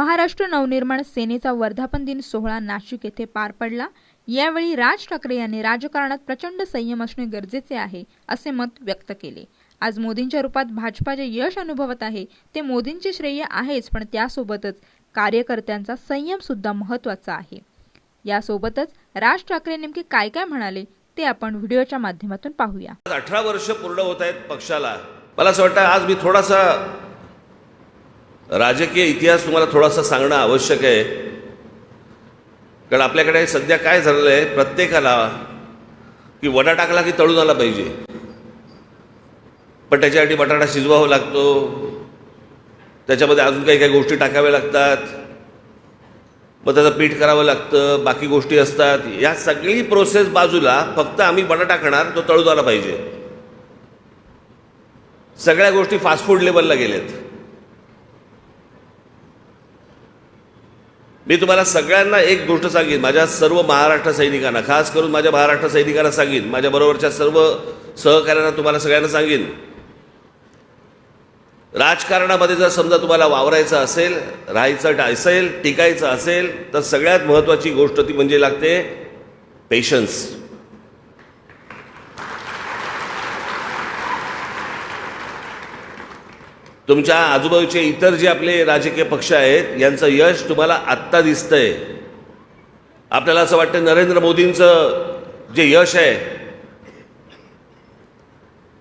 महाराष्ट्र नवनिर्माण सेनेचा वर्धापन दिन सोहळा नाशिक येथे पार पडला. यावेळी राज ठाकरे यांनी राजकारणात प्रचंड संयम असणे गरजेचे आहे असे मत व्यक्त केले. आज मोदींच्या रूपात भाजपा जे यश अनुभवत आहे ते मोदींचे श्रेय आहेच पण त्यासोबतच कार्यकर्त्यांचा संयम सुद्धा महत्त्वाचा आहे. यासोबतच राज ठाकरे नेमके काय काय म्हणाले ते आपण व्हिडिओच्या माध्यमातून पाहूया. अठरा वर्ष पूर्ण होत आहेत पक्षाला. मला असं वाटतं आज मी थोडासा राजकीय इतिहास तुम्हाला थोडासा सांगणं आवश्यक आहे. कारण आपल्याकडे सध्या काय झालेलं आहे प्रत्येकाला की वडा टाकला की तळून आला पाहिजे. पण त्याच्यासाठी बटाटा शिजवावा लागतो. त्याच्यामध्ये अजून काही काही गोष्टी टाकाव्या लागतात. मग त्याचं पीठ करावं लागतं बाकी गोष्टी असतात. या सगळी प्रोसेस बाजूला फक्त आम्ही बटा टाकणार तो तळून आला पाहिजे. सगळ्या गोष्टी फास्ट फूड लेवलला गेल्यात मी तुम्हाला सगळ्यांना एक गोष्ट सांगेन. माझ्या सर्व महाराष्ट्र सैनिकांना खास करून माझ्या महाराष्ट्र सैनिकांना सांगेन. माझ्याबरोबरच्या सर्व सहकाऱ्यांना तुम्हाला सगळ्यांना सांगेन. राजकारणामध्ये जर समजा तुम्हाला वावरायचं असेल राहायचं असेल टिकायचं असेल तर सगळ्यात महत्त्वाची गोष्ट ती म्हणजे लागते पेशन्स तुमच्या आजूबाजूचे इतर जे आपले राजकीय पक्ष आहेत यांचं यश तुम्हाला आत्ता दिसतंय. आपल्याला असं वाटतं नरेंद्र मोदींचं जे यश आहे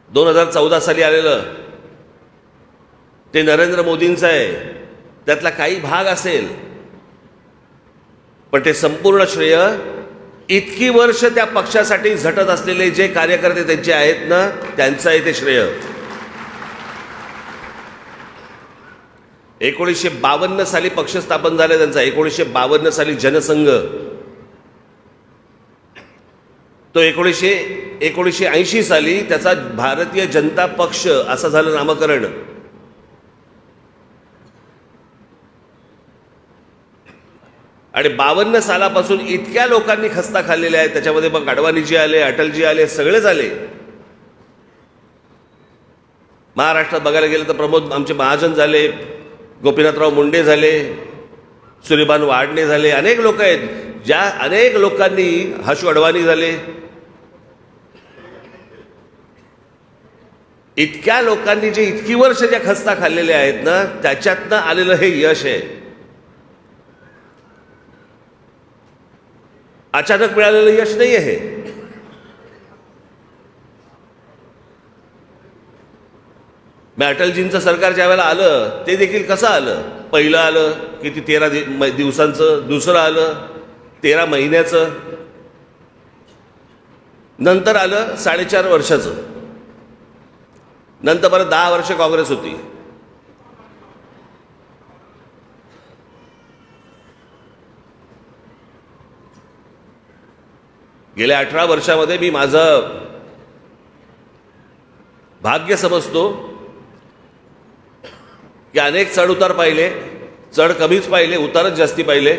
दोन हजार चौदा साली आलेलं ते नरेंद्र मोदींचं आहे. त्यातला काही भाग असेल पण ते संपूर्ण श्रेय इतकी वर्ष त्या पक्षासाठी झटत असलेले जे कार्यकर्ते त्यांचे आहेत ना त्यांचं आहे ते श्रेय. एकोणीसशे बावन्न साली पक्ष स्थापन झाला त्यांचा एकोणीसशे बावन्न साली जनसंघ. तो एकोणीसशे एकोणीसशे ऐंशी साली त्याचा भारतीय जनता पक्ष असं झालं नामकरण. आणि बावन्न सालापासून इतक्या लोकांनी खस्ता खाल्लेल्या आहेत त्याच्यामध्ये मग अडवाणीजी आले अटलजी आले सगळेच आले. महाराष्ट्रात बघायला गेलं तर प्रमोद आमचे महाजन झाले गोपीनाथराव मुंडे झाले सूर्यभान वाडणे झाले अनेक लोक आहेत ज्या अनेक लोकांनी हशू अडवाणी झाले. इतक्या लोकांनी जे इतकी वर्ष ज्या खस्ता खाल्लेल्या आहेत ना त्याच्यातनं आलेलं हे यश आहे. अचानक मिळालेलं यश नाही आहे मग अटलजींचं सरकार ज्या वेळेला आलं ते देखील कसं आलं? पहिलं आलं किती तेरा दि दिवसांचं दुसरं आलं तेरा महिन्याचं. नंतर आलं साडेचार वर्षाचं. नंतर परत दहा वर्ष काँग्रेस होती. गेल्या अठरा वर्षामध्ये मी माझं भाग्य समजतो. की अनेक चढउतार पाहिले चढ कमीच पाहिले उतारच जास्ती पाहिले.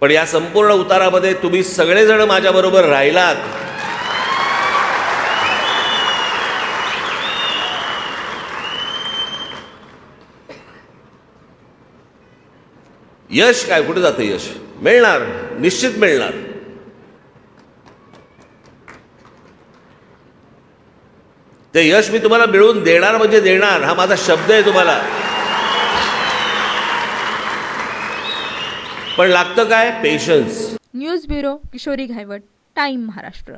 पण या संपूर्ण उतारामध्ये तुम्ही सगळेजण माझ्याबरोबर राहिलात. यश काय? कुठे जातं यश? मिळणार निश्चित मिळणार. ते यश मी तुम्हाला मिळवून देणार म्हणजे देणार. हा माझा शब्द आहे तुम्हाला. पण लागतं काय? Patience news bureau Kishori Ghaywat time Maharashtra.